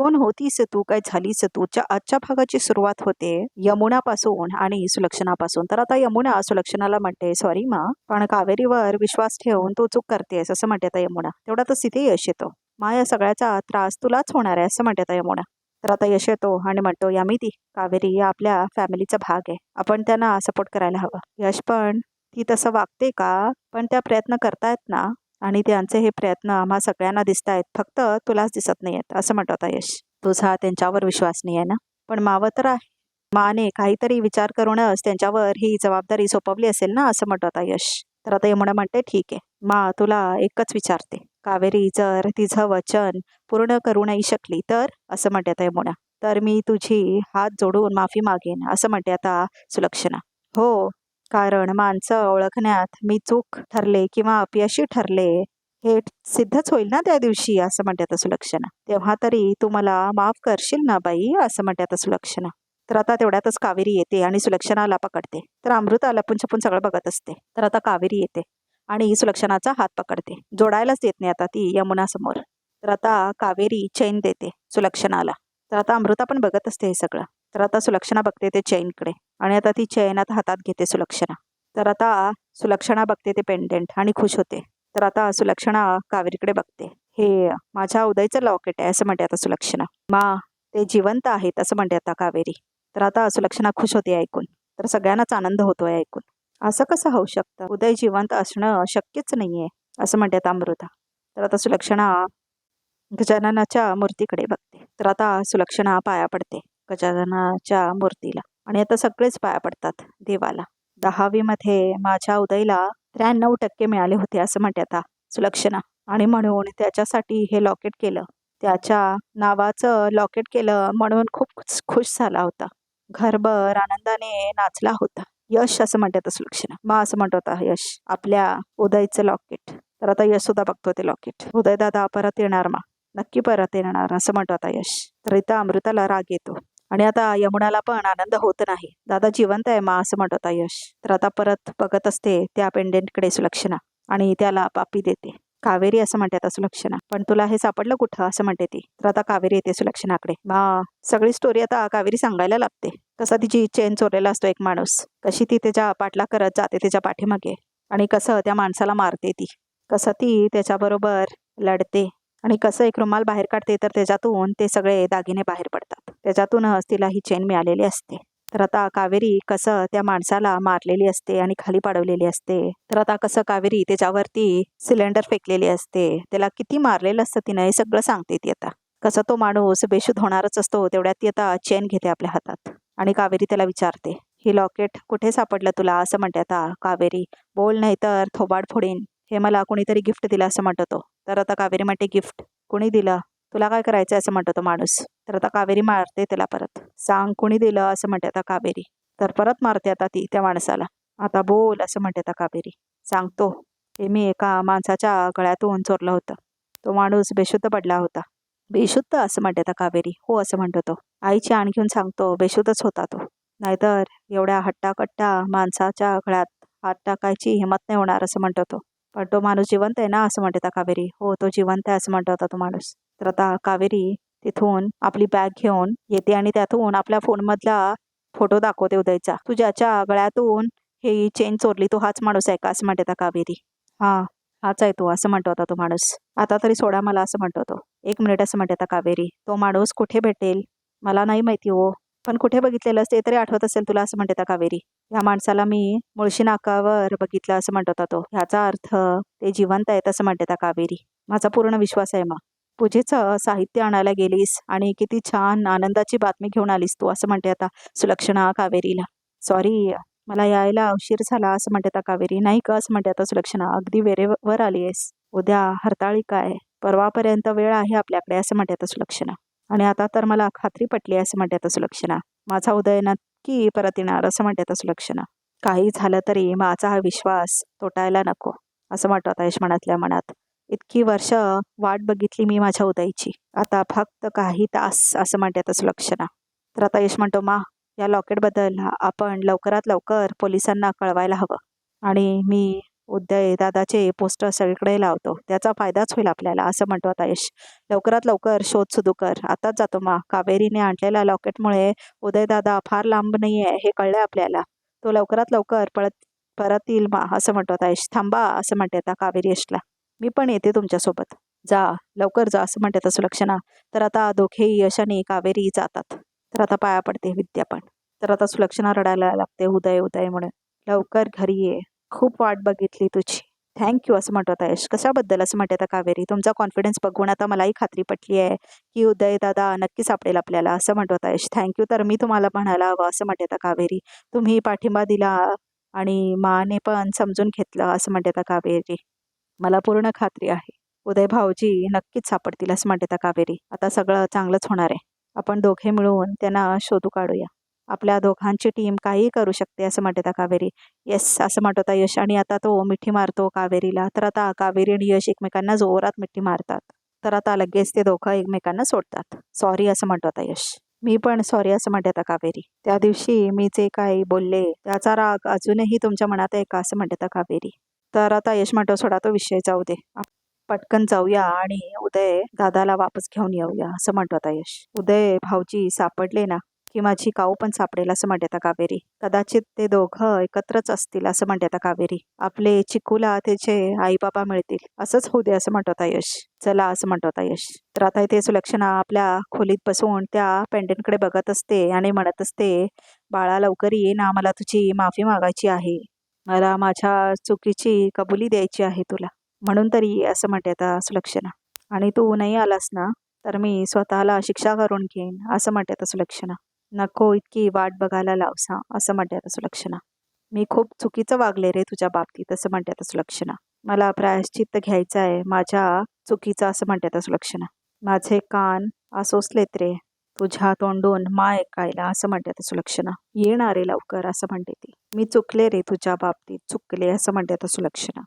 कोण होतीस तू? काय झालीस तूच्या आजच्या भागाची सुरुवात होते यमुनापासून आणि सुलक्षणापासून. तर आता यमुना सुलक्षणाला म्हणते सॉरी मा पण कावेरीवर विश्वास ठेवून तू चूक करतेस असं म्हणते आता यमुना. तेवढ्यातच तिथे यश येतो. मा या सगळ्याचा त्रास तुलाच होणार आहे असं म्हणते आता यमुना. तर आता यश येतो आणि म्हणतो यामिती कावेरी या आपल्या फॅमिलीचा भाग आहे. आपण त्यांना सपोर्ट करायला हवं. यश पण ती तसं वागते का? पण त्या प्रयत्न करतायत ना? आणि त्यांचे हे प्रयत्न आम्हा सगळ्यांना दिसत आहेत फक्त तुलाच दिसत नाही आहेत असं म्हणत होता यश तुझा त्यांच्यावर विश्वास नाही आहे ना? पण मावं तर आहे. माने काहीतरी विचार करूनच त्यांच्यावर ही जबाबदारी सोपवली असेल ना असं म्हणत होता यश तर आता यमुना म्हणते ठीक आहे. मा तुला एकच विचारते. कावेरी जर तिचं वचन पूर्ण करू नाही शकली तर? असं म्हणते आता यमुना. तर मी तुझी हात जोडून माफी मागेन असं म्हणते आता सुलक्षणा. हो कारण माणसं ओळखण्यात मी चूक ठरले किंवा अपयशी ठरले हे सिद्धच होईल ना त्या दिवशी? असं म्हणते आता सुलक्षणा. तेव्हा तरी तू मला माफ करशील ना बाई? असं म्हणते आता सुलक्षणा. तर आता तेवढ्यातच कावेरी येते आणि सुलक्षणाला पकडते. तर अमृता लपून छपून सगळं बघत असते. तर आता कावेरी येते आणि सुलक्षणाचा हात पकडते. जोडायलाच देत नाही आता ती यमुना समोर तर आता कावेरी चैन देते सुलक्षणाला. तर आता अमृता पण बघत असते हे सगळं. तर आता सुलक्षणा बघते ते चैनकडे. आणि आता ती चैन आता हातात घेते सुलक्षणा. तर आता सुलक्षणा बघते ते पेंडेंट आणि खुश होते. तर आता सुलक्षणा कावेरीकडे बघते. हे माझ्या उदयचं लॉकेट आहे असं म्हणते आता सुलक्षणा. मा ते जिवंत आहेत असं म्हणते आता कावेरी. तर आता सुलक्षणा खुश होते ऐकून. तर सगळ्यांनाच आनंद होतोय ऐकून. असं कसं होऊ शकतं? उदय जिवंत असणं शक्यच नाहीये असं म्हणते आता अमृता. तर आता सुलक्षणा गजाननाच्या मूर्तीकडे बघते. तर आता सुलक्षणा पाया पडते. गजाननाच्या मूर्तीला. आणि आता सगळेच पाया पडतात देवाला. दहावीमध्ये माझ्या उदयला त्र्याण्णव टक्के मिळाले होते असं म्हणते आता सुलक्षणा. आणि म्हणून त्याच्यासाठी हे लॉकेट केलं. त्याच्या नावाचं लॉकेट केलं म्हणून खूप खुश- झाला होता. घरभर आनंदाने नाचला होता. यश असं म्हणते सुलक्षणा. मा असं म्हणत होता यश. आपल्या उदयचं लॉकेट. तर आता यश सुद्धा बघतो ते लॉकेट. उदय दादा परत येणार मा. नक्की परत येणार असं म्हणतो आता यश. तर इथं अमृताला राग येतो. आणि आता यमुनाला पण आनंद होत नाही. दादा जिवंत आहे मा असं म्हणत होता यश. तर आता परत बघत असते त्या पेंडेंटकडे सुलक्षणा आणि त्याला पापी देते. कावेरी असं म्हणते आता सुलक्षणा. पण तुला हे सापडलं कुठं? असं म्हणते ती. तर आता कावेरी येते सुलक्षणाकडे. मा सगळी स्टोरी आता कावेरी सांगायला लागते. कसा तिची चेन चोरलेला असतो एक माणूस. कशी ती त्याच्या पाठला करत जाते त्याच्या पाठीमागे. आणि कसं त्या माणसाला मारते ती. कसं ती त्याच्याबरोबर लढते. आणि कसं एक रुमाल बाहेर काढते तर त्याच्यातून ते सगळे दागिने बाहेर पडतात. त्याच्यातूनच तिला ही चेन मिळालेली असते. तर आता कावेरी कसं त्या माणसाला मारलेली असते आणि खाली पाडवलेली असते. तर आता कसं कावेरी त्याच्यावरती सिलेंडर फेकलेली असते. त्याला किती मारलेलं असतं तिनं हे सगळं सांगते ती आता. कसं तो माणूस बेशुद्ध होणारच असतो तेवढ्यात ती आता चेन घेते आपल्या हातात. आणि कावेरी त्याला विचारते ही लॉकेट कुठे सापडलं तुला? असं म्हणते आता कावेरी. बोल नाही तर थोबाड फोडीन. हे मला कोणीतरी गिफ्ट दिलं असं म्हणतो तर आता कावेरी म्हणते गिफ्ट कोणी दिलं? तुला काय करायचं असं म्हणतो तो माणूस. तर आता कावेरी मारते त्याला परत. सांग कोणी दिलं असं म्हणते आता कावेरी. तर परत मारते आता ती त्या माणसाला. आता बोल असं म्हणते आता कावेरी. सांगतो. हे मी एका माणसाच्या गळ्यातून चोरलं होतं. तो माणूस बेशुद्ध पडला होता. बेशुद्ध असं म्हणते आता कावेरी. हो असं म्हणतो तो. आईची आण घेऊन सांगतो. बेशुद्धच होता तो. नाहीतर एवढ्या हट्टाकट्टा माणसाच्या गळ्यात हात टाकायची हिंमत नाही होणार असं म्हणतो तो. पण तो माणूस जिवंत आहे ना असं म्हणते कावेरी. हो तो जिवंत आहे असं म्हणतो होता तो माणूस. तर आता कावेरी तिथून आपली बॅग घेऊन येते आणि त्यातून आपल्या फोनमधला फोटो दाखवते उदयचा. तू ज्याच्या गळ्यातून हे चेन चोरली तो हाच माणूस आहे का? असं म्हणते कावेरी. हा हाच आहे तो असं म्हणतो होता तो माणूस. आता तरी सोडा मला असं म्हणतो तो. एक मिनिट असं म्हणते कावेरी. तो माणूस कुठे भेटेल? मला नाही माहिती हो. पण कुठे बघितलेलं ते तरी आठवत असेल तुला असं म्हणते कावेरी. या माणसाला मी मुळशी नाकावर बघितलं असं म्हणत होता तो. ह्याचा अर्थ ते जिवंत आहेत असं म्हणते कावेरी. माझा पूर्ण विश्वास आहे मग पूजेचं साहित्य आणायला गेलीस आणि किती छान आनंदाची बातमी घेऊन आलीस तू असं म्हणते आता सुलक्षणा कावेरीला. सॉरी मला यायला उशीर झाला असं म्हणते आता कावेरी. नाही का असं म्हणते आता सुलक्षणा? अगदी वेळेवर आली आहेस उद्या हरताळी काय परवापर्यंत वेळ आहे आपल्याकडे असं म्हणते आता सुलक्षणा. आणि आता तर मला खात्री पटली असं म्हणते सुलक्षणा माझा उदय नक्की परत येणार असं म्हणते सुलक्षणा काही झालं तरी माझा हा विश्वास तोटायला नको असं म्हणतो आता यशमानातल्या मनात. इतकी वर्ष वाट बघितली मी माझ्या उदयची. आता फक्त काही तास असं म्हणतात सुलक्षणा तर आता यश म्हणतो मा या लॉकेटबद्दल आपण लवकरात लवकर पोलिसांना कळवायला हवं. आणि मी उदय दादाचे पोस्टर सगळीकडे लावतो. त्याचा फायदाच होईल आपल्याला असं म्हणतो आता यश. लवकरात लवकर शोध सुरू कर. आताच जातो मा. कावेरीने आणलेल्या लॉकेटमुळे उदयदादा फार लांब नाही आहे हे कळलं आपल्याला. तो लवकरात लवकर पळत परत येईल मा असं म्हणतो आता यश. थांबा असं म्हणते आता कावेरी यशला. मी पण येते तुमच्यासोबत. जा लवकर जा असं म्हणते आता सुलक्षणा. तर आता दोघेही यश आणि कावेरी जातात. तर आता पाया पडते विद्या पण. तर आता सुलक्षणा रडायला लागते उदय उदय म्हणून. लवकर घरी ये. खूप वाट बघितली तुझी. थँक्यू असं म्हणतो आता यश. कशाबद्दल असं म्हणते कावेरी? तुमचा कॉन्फिडन्स बघून आता मलाही खात्री पटली आहे की उदय दादा नक्की सापडेल आपल्याला असं म्हणतो आता यश. थँक्यू तर मी तुम्हाला म्हणायला हवं असं म्हणते कावेरी. तुम्ही पाठिंबा दिला आणि माने पण समजून घेतलं असं म्हणते कावेरी. मला पूर्ण खात्री आहे. उदय भाऊजी नक्कीच सापडतील असं म्हणते कावेरी. आता सगळं चांगलंच होणार आहे. आपण दोघे मिळून त्यांना शोधू काढूया. आपल्या दोघांची टीम काहीही करू शकते असं म्हणते कावेरी. येस असं म्हणत होता यश. आणि आता तो मिठी मारतो कावेरीला. तर आता कावेरी आणि यश एकमेकांना जोरात मिठी मारतात. तर आता लगेच ते दोघं एकमेकांना सोडतात. सॉरी असं म्हणतो आता यश. मी पण सॉरी असं म्हणते आता कावेरी. त्या दिवशी मी जे काही बोलले त्याचा राग अजूनही तुमच्या मनात आहे का असं म्हणते कावेरी. तर आता यश म्हणतो सोडा तो विषय जाऊ दे. पटकन जाऊया आणि उदय दादाला वापस घेऊन येऊया असं म्हणतो आता यश. उदय भाऊजी सापडले ना की माझी काऊ पण सापडेल असं म्हणते आता कावेरी. कदाचित ते दोघं एकत्रच असतील असं म्हणते आता कावेरी. आपले चिकूला त्याचे आई बाबा मिळतील. असंच होऊ दे असं म्हणतो यश. चला असं म्हणतो यश. तर आता इथे सुलक्षणा आपल्या खोलीत बसून त्या पेंडेंटकडे बघत असते आणि म्हणत असते बाळा लवकर ये ना मला तुझी माफी मागायची आहे. मला माझ्या चुकीची कबुली द्यायची आहे तुला. म्हणून तरी असं म्हणते आता सुलक्षणा. आणि तू नाही आलास ना तर मी स्वतःला शिक्षा करून घेईन असं म्हणते आता सुलक्षणा. नको इतकी वाट बघायला लावसा असं म्हणतात सुलक्षणा मी खूप चुकीचं वागले रे तुझ्या बाबतीत असं म्हणते सुलक्षणा मला प्रायश्चित्त घ्यायचं आहे माझ्या चुकीचं असं म्हणतात सुलक्षणा माझे कान असोसलेत रे तुझ्या तोंडून मा ऐकायला असं म्हणते सुलक्षणा येणार रे लवकर असं म्हणते ती. मी चुकले रे तुझ्या बाबतीत चुकले असं म्हणतात सुलक्षणा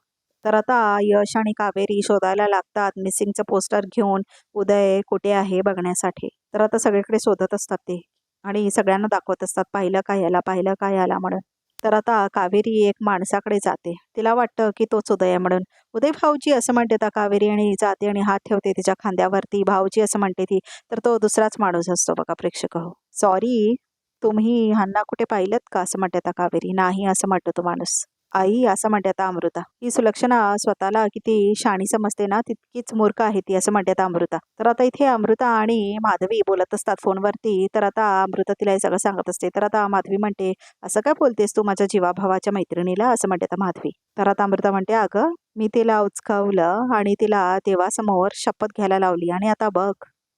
तर आता यश आणि कावेरी शोधायला लागतात मिसिंगचं पोस्टर घेऊन उदय कुठे आहे बघण्यासाठी? तर आता सगळीकडे शोधत असतात ते. आणि सगळ्यांना दाखवत असतात पाहिलं काय याला पाहिलं काय याला म्हणून. तर आता कावेरी एक माणसाकडे जाते. तिला वाटतं की तोच उदय आहे म्हणून. उदय भाऊजी असं म्हणते आता कावेरी आणि जाते आणि हात ठेवते तिच्या खांद्यावरती. भाऊजी असं म्हणते ती. तर तो दुसराच माणूस असतो बघा प्रेक्षक हो. सॉरी तुम्ही ह्यांना कुठे पाहिलं का असं म्हणते आता कावेरी? नाही असं म्हणतो तो माणूस. आई असं म्हणते आता अमृता. ही सुलक्षणा स्वतःला किती शाणी समजते ना तितकीच मूर्ख आहे ती असं म्हणते आता अमृता. तर आता इथे अमृता आणि माधवी बोलत असतात फोनवरती. तर आता अमृता तिला हे सगळं सांगत असते. तर आता माधवी म्हणते असं काय बोलतेस तू माझ्या जीवाभावाच्या मैत्रिणीला? असं म्हणते आता माधवी. तर आता अमृता म्हणते अगं मी तिला उचकावलं आणि तिला देवासमोर शपथ घ्यायला लावली. आणि आता बघ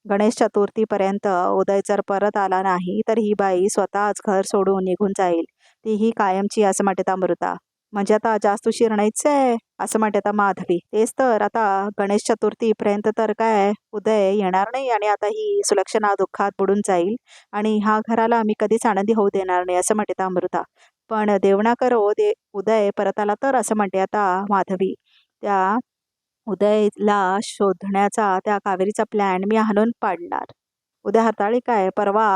गणेश चतुर्थीपर्यंत उदय जर परत आला नाही तर ही बाई स्वतःच घर सोडून निघून जाईल. ती ही कायमची असं म्हणते अमृता. म्हणजे आता जास्त उशीर नाहीच आहे असं म्हणते आता माधवी. तेच तर आता गणेश चतुर्थीपर्यंत तर काय उदय येणार नाही आणि आता ही सुलक्षणा दुःखात बुडून जाईल आणि ह्या घराला आम्ही कधीच आनंदी होऊ देणार नाही असं म्हणते अमृता. पण देवणा करो दे उदय परत आला तर असं म्हणते आता माधवी. त्या उदयला शोधण्याचा त्या कावेरीचा प्लॅन मी हाणून पाडणार. उद्या हरताळी काय परवा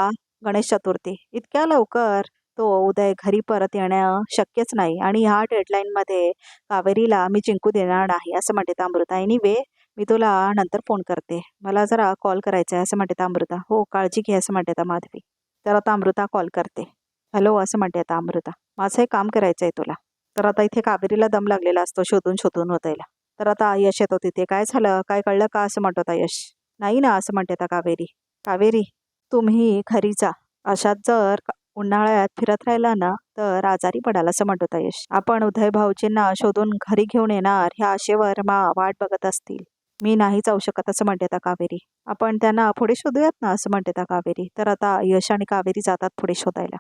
गणेश चतुर्थी. इतक्या लवकर? तो उदय घरी परत येणं शक्यच नाही आणि ह्या डेडलाईनमध्ये कावेरीला मी जिंकू देणार नाही असं म्हणते अमृता. अमृता वे मी तुला नंतर फोन करते. मला जरा कॉल करायचा आहे असं म्हणते अमृता. हो काळजी घे असं म्हणते माधवी. तर आता अमृता कॉल करते. हॅलो असं म्हणते आता अमृता. माझं हे काम करायचं आहे तुला. तर आता इथे कावेरीला दम लागलेला असतो शोधून शोधून होतायला. तर आता यश येतो तिथे. काय झालं? काय कळलं का? असं म्हणतो आता यश. नाही ना असं म्हणते आता कावेरी. कावेरी तुम्ही खरी जा. अशात जर उन्हाळ्यात फिरत राहिला ना तर आजारी पडायला असं होता यश आपण उदय भाऊजींना शोधून घरी घेऊन येणार ह्या आशेवर मा वाट बघत असतील. मी नाही जाऊ शकत असं म्हणते आता कावेरी. आपण त्यांना पुढे शोधूयात ना असं म्हणते कावेरी. तर आता यश आणि कावेरी जातात पुढे शोधायला.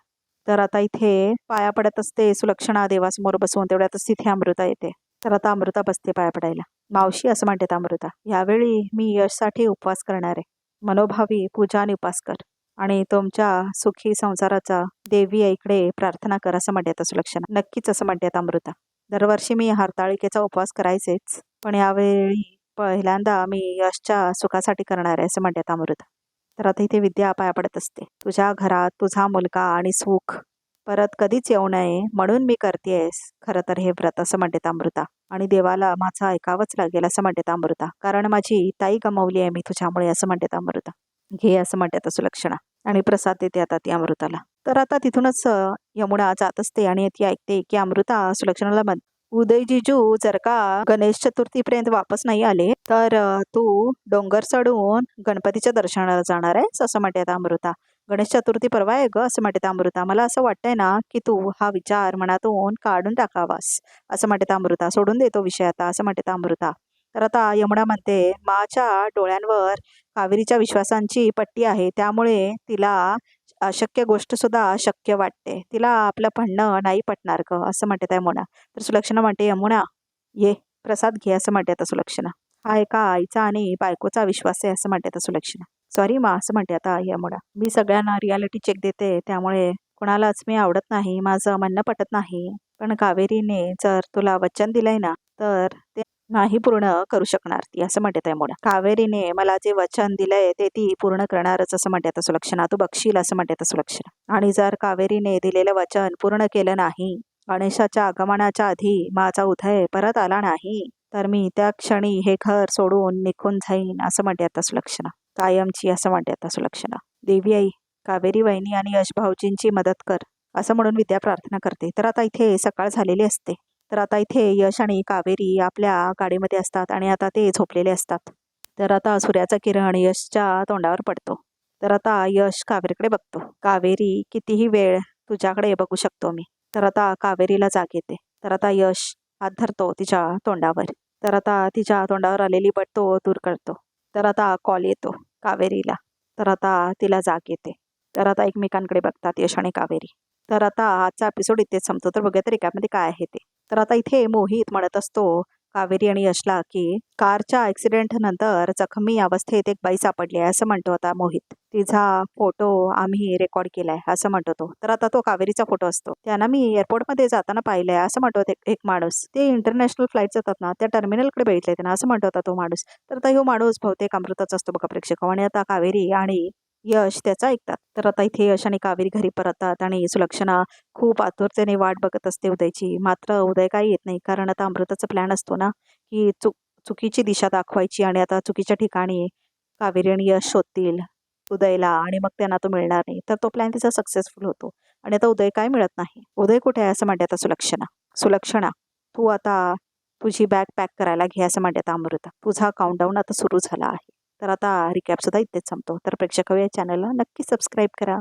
तर आता इथे पाया पडत असते सुलक्षणा देवासमोर बसवून तेवढ्यातच तिथे अमृता येते. तर आता अमृता बसते पाया पडायला. मावशी असं म्हणते अमृता यावेळी मी यशसाठी उपवास करणार आहे. मनोभावी पूजा आणि उपास कर. आणि तुमच्या सुखी संसाराचा देवी आईकडे प्रार्थना कर असं म्हणते सुलक्षणा नक्कीच असं म्हणते अमृता. दरवर्षी मी हरताळिकेचा उपवास करायचेच पण यावेळी पहिल्यांदा मी यशच्या सुखासाठी करणार आहे असं म्हणते अमृता. तर आता इथे विद्या पाया पडत असते. तुझ्या घरात तुझा मुलगा आणि सुख. परत कधीच येऊ नये म्हणून मी करतेयस खरं तर हे व्रत असं म्हणते अमृता. आणि देवाला माझं ऐकावंच लागेल असं म्हणते अमृता. कारण माझी ताई गमावली आहे मी तुझ्यामुळे असं म्हणते अमृता. घे असं म्हणते सुलक्षणा. आणि प्रसाद देते आता ती अमृताला. तर आता तिथूनच यमुना जात असते आणि ती ऐकते की अमृता सुलक्षणाला म्हण उदय जिजू जर का गणेश चतुर्थीपर्यंत वापस नाही आले तर तू डोंगर चढून गणपतीच्या दर्शनाला जाणार आहेस असं म्हणते आता अमृता. गणेश चतुर्थी परवा आहे ग असं म्हणते अमृता. मला असं वाटतंय ना की तू हा विचार मनातून काढून टाकावास असं म्हणते अमृता. सोडून देतो विषय आता असं म्हणते अमृता. तर आता यमुना म्हणते माच्या डोळ्यांवर कावेरीच्या विश्वासांची पट्टी आहे. त्यामुळे तिला अशक्य गोष्ट सुद्धा शक्य वाटते. तिला आपलं म्हणणं नाही पटणार ग असं म्हणते यमुना. तर सुलक्षणा म्हणते यमुना ये प्रसाद घे असं म्हणते आता सुलक्षणा. हा एका आईचा आणि बायकोचा विश्वास आहे असं म्हणते आता सुलक्षणा. सॉरी मा असं म्हणते आता यमुना. मी सगळ्यांना रियालिटी चेक देते त्यामुळे कुणालाच मी आवडत नाही. माझं म्हणणं पटत नाही. पण कावेरीने जर तुला वचन दिलंय ना तर ते नाही पूर्ण करू शकणार ती असं म्हणते यमुना कावेरीने मला जे वचन दिलंय ते ती पूर्ण करणारच असं म्हणते आता सुलक्षणा. तू बघशील असं म्हणते आता सुलक्षणा. आणि जर कावेरीने दिलेलं वचन पूर्ण केलं नाही गणेशाच्या आगमनाच्या आधी माझा उदय परत आला नाही तर मी त्या क्षणी हे घर सोडून निघून जाईन असं म्हणते आता सुलक्षणा. कायमची असं म्हणते आता सुलक्षणा. देवी आई कावेरी वहिनी आणि यश भाऊजींची मदत कर असं म्हणून विद्या प्रार्थना करते. तर आता इथे सकाळ झालेली असते. तर आता इथे यश आणि कावेरी आपल्या गाडीमध्ये असतात आणि आता ते झोपलेले असतात तर आता सूर्याचा किरण यशच्या तोंडावर पडतो तर आता यश कावेरीकडे बघतो कावेरी कितीही वेळ तुझ्याकडे बघू शकतो मी तर आता कावेरीला जाग येते तर आता यश हात धरतो तिच्या तोंडावर तर आता तिच्या तोंडावर आलेली बट तो दूर करतो तर आता कॉल येतो कावेरीला तर आता तिला जाग येते तर आता एकमेकांकडे बघतात यश आणि कावेरी तर आता आजचा एपिसोड इथेच संपतो तर बघूया तर एकामध्ये काय आहे ते तर आता इथे मोहित म्हणत असतो कावेरी आणि यशला की कारच्या ऍक्सिडेंट नंतर जखमी अवस्थेत एक बाई सापडली आहे असं म्हणतो आता मोहित. तिचा फोटो आम्ही रेकॉर्ड केलाय असं म्हणतो तो. तर आता तो कावेरीचा फोटो असतो. त्यांना मी एअरपोर्टमध्ये जाताना पाहिलंय असं म्हणतो एक माणूस. ते इंटरनॅशनल फ्लाईट जातात ना त्या टर्मिनलकडे बघितलंय त्यांना असं म्हणतो होता तो माणूस. तर आता ह्यो माणूस बहुतेक अमृताचा असतो बघा प्रेक्षक. आणि आता कावेरी आणि यश त्याचा ऐकतात. तर आता इथे यश आणि कावेरी घरी परतात आणि सुलक्षणा खूप आतुरतेने वाट बघत असते उदयची. मात्र उदय काही येत नाही. कारण आता अमृताचा प्लॅन असतो ना की चुक चुकीची दिशा दाखवायची आणि आता चुकीच्या ठिकाणी कावेरी आणि यश शोधतील उदयला आणि मग त्यांना तो मिळणार नाही. तर तो प्लॅन तिचा सक्सेसफुल होतो. आणि आता उदय काय मिळत नाही? उदय कुठे आहे असं म्हणते आता सुलक्षणा. सुलक्षणा तू आता तुझी बॅग पॅक करायला घे असं म्हणते आता अमृता. तुझा काउंटडाऊन आता सुरू झाला आहे. तर आता रिकॅपसुद्धा इथेच संपतो. तर प्रेक्षक या चॅनलला नक्की सबस्क्राईब करा.